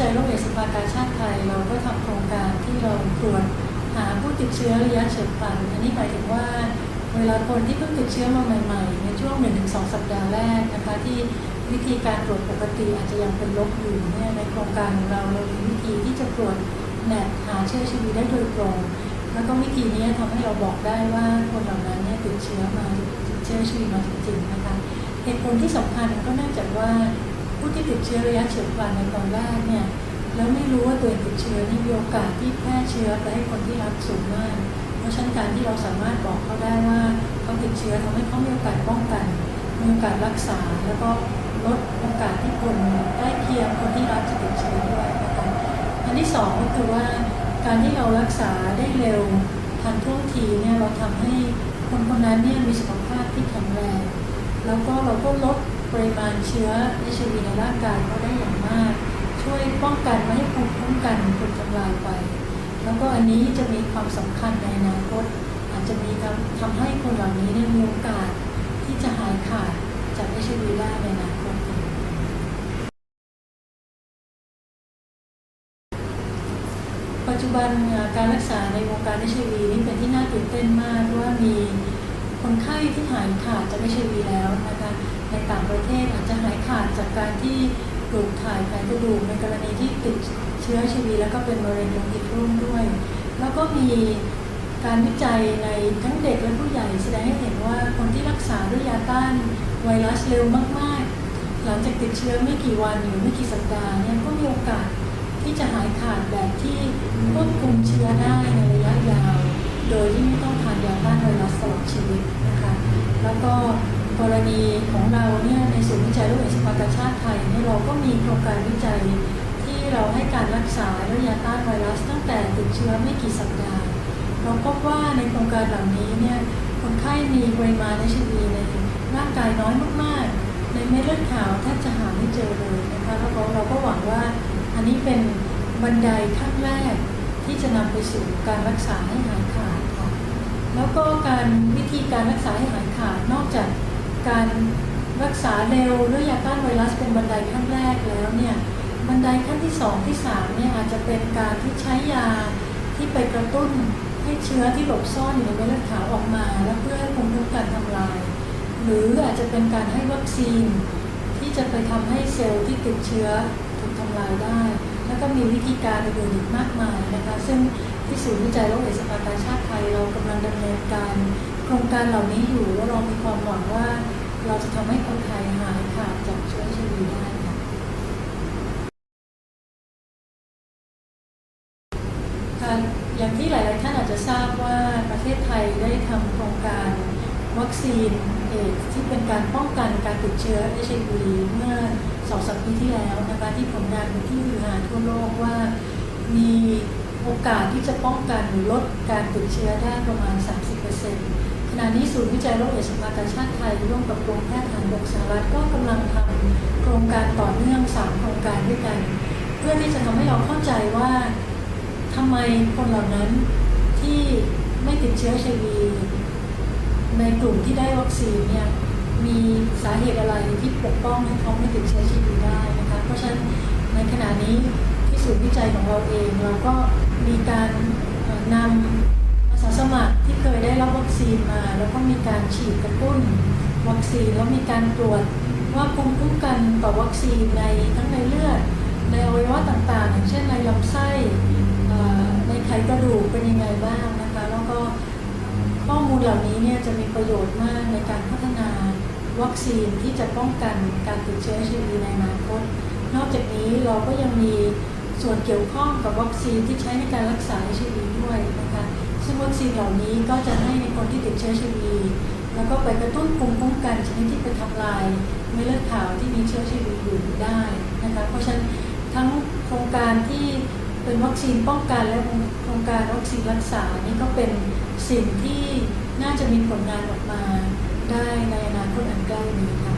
จัยโรคเอดสภากาชาติไทย เราก็ทำโครงการที่เราตรวจหาผู้ติดเชื้อระยะเฉียบพลันอันนี้หมายถึงว่าเวลาคนที่เพิ่งติดเชื้อมาใหม่ ๆ ในช่วง 1-2 สัปดาห์แรกนะคะที่วิธีการตรวจปกติอาจจะยังเป็นลบอยู่เนี่ยในโครงการของเราเรามีวิธีที่จะตรวจแนบหาเชื้อชีวิตได้โดยตรงแล้วก็วิธีนี้ทำให้เราบอกได้ว่าคนเหล่านั้นเนี่ยติดเชื้อมาติดเชื้อชีวิตมาจริงๆนะคะเหตุผลที่สำคัญก็เนื่องจากว่า ผู้ที่ติดเชื้อระยะเฉียบพลันในตอนแรกเนี่ยแล้วไม่รู้ว่าตัวเองติดเชื้อนี่มีโอกาสที่แพร่เชื้อไปให้คนที่รักสูงมาก เพราะฉะนั้นการที่เราสามารถบอกเขาได้ว่าเขาติดเชื้อทำให้เขามีโอกาสป้องกันมีโอกาสรักษาแล้วก็ลดโอกาสที่คนใกล้เคียงคนที่รักจะติดเชื้อด้วยนะคะอันที่สองก็คือว่าการที่เรารักษาได้เร็วทันท่วงทีเนี่ยเราทำให้คนคนนั้นเนี่ยมีสุขภาพที่แข็งแรงแล้วก็เราก็ลด ปริมาณเชื้อ HIV ในร่างกายเขาได้อย่างมาก ช่วยป้องกันไม่ให้ภูมิคุ้มกันถูกทำลายไป แล้วก็อันนี้จะมีความสำคัญในอนาคตอาจจะมีทำทำให้คนเหล่านี้เนี่ยมีโอกาสที่จะหายขาดจาก HIV ได้ในอนาคตปัจจุบันการรักษาในวงการ HIV นี่เป็นที่น่าตื่นเต้นมากเพราะว่ามีคนไข้ที่หายขาดจาก HIV แล้วนะคะ ในต่างประเทศอาจจะหายขาดจากการที่ปลูกถ่ายไขกระดูกในกรณีที่ติดเชื้อ HIV แล้วก็เป็นมะเร็งลงทิศรุ่มด้วย แล้วก็มีการวิจัยในทั้งเด็กและผู้ใหญ่แสดงให้เห็นว่าคนที่รักษาด้วยยาต้านไวรัสเร็วมากๆ หลังจากติดเชื้อไม่กี่วันหรือไม่กี่สัปดาห์เนี่ยก็มีโอกาสที่จะหายขาดแบบที่ควบคุมเชื้อได้ในระยะยาว โดยที่ไม่ต้องทานยาต้านไวรัสตลอดชีวิตนะคะ แล้วก็ รณีของเราเนี่ยในศูนย์วิจัยโรคเอดส์สภากาชาติไทยเนี่ยเราก็มีโครงการวิจัยที่เราให้การรักษาด้วยยาต้านไวรัส ตั้งแต่ติดเชื้อไม่กี่สัปดาห์ เราพบว่าในโครงการเหล่านี้เนี่ยคนไข้มีปริมาณ HIV ในร่างกายน้อยมากๆ ในเม็ดเลือดขาวแทบจะหาไม่เจอเลยนะคะแล้วก็เราก็หวังว่าอันนี้เป็นบันไดขั้นแรกที่จะนำไปสู่การรักษาให้หายขาดค่ะแล้วก็การวิธีการรักษาให้หายขาดนอกจาก การรักษาเร็วด้วยยาต้านไวรัสเป็นบันไดขั้นแรกแล้วเนี่ยบันไดขั้นที่สองที่สามเนี่ยอาจจะเป็นการที่ใช้ยาที่ไปกระตุ้นให้เชื้อที่หลบซ่อนอยู่ในเม็ดเลือดขาวออกมา แล้วเพื่อให้ภูมิคุ้มกันทำลาย หรืออาจจะเป็นการให้วัคซีน ที่จะไปทำให้เซลล์ที่ติดเชื้อถูกทำลายได้ แล้วก็มีวิธีการอื่นอีกมากมายนะคะซึ่งที่ศูนย์วิจัยโรคเอดส์ภากาชาติไทยเรากำลังดำเนินการ โครงการเหล่านี้อยู่และเรามีความหวังว่า เราจะทำให้คนไทยหายขาดจากเชื้อชีวีได้ค่ะอย่างที่หลาย ๆ ท่านอาจจะทราบว่าประเทศไทยได้ทำโครงการวัคซีนเอดส์ที่เป็นการป้องกันการติดเชื้อ HIV เมื่อสองสามปีที่แล้วนะคะที่ผลงานเป็นที่ฮือฮาทั่วโลกว่ามี โอกาสที่จะป้องกันหรือลดการติดเชื้อได้ประมาณ 30%ขณะนี้ศูนย์วิจัยโรคเอดส์สภากาชาติไทย ร่วมกับกรมแพทย์ทารบกสหรัฐก็กำลังทำโครงการต่อเนื่องสามโครงการด้วยกัน เพื่อที่จะทำให้เราเข้าใจว่าทำไมคนเหล่านั้นที่ไม่ติดเชื้อ HIV ในกลุ่มที่ได้วัคซีนเนี่ยมีสาเหตุอะไรที่ปกป้องให้เขาไม่ติดเชื้อ HIV ได้นะคะเพราะฉะนั้นในขณะนี้ ศูนย์วิจัยของเราเอง เราก็มีการนำอาสาสมัครที่เคยได้รับวัคซีนมา แล้วก็มีการฉีดกระตุ้นวัคซีนแล้วมีการตรวจว่าภูมิคุ้มกันต่อวัคซีนในทั้งในเลือด ในอวัยวะต่างๆ อย่างเช่นในลำไส้ในไขกระดูกเป็นยังไงบ้างนะคะ แล้วก็ข้อมูลเหล่านี้เนี่ยจะมีประโยชน์มากในการพัฒนาวัคซีนที่จะป้องกันการติดเชื้อ HIV ในอนาคต นอกจากนี้เราก็ยังมี ส่วนเกี่ยวข้องกับวัคซีนที่ใช้ในการรักษา HIV ด้วยนะคะซึ่งวัคซีนเหล่านี้ก็จะให้ในคนที่ติดเชื้อ HIV แล้วก็ไปกระตุ้นภูมิคุ้มกันชนิดที่ไปทำลายเม็ดเลือดขาวที่มีเชื้อ HIV อยู่ได้นะคะเพราะฉะนั้นทั้งโครงการที่เป็นวัคซีนป้องกันและโครงการวัคซีนรักษานี่ก็เป็นสิ่งที่น่าจะมีผลงานออกมาได้ในอนาคตอันใกล้นี้ค่ะ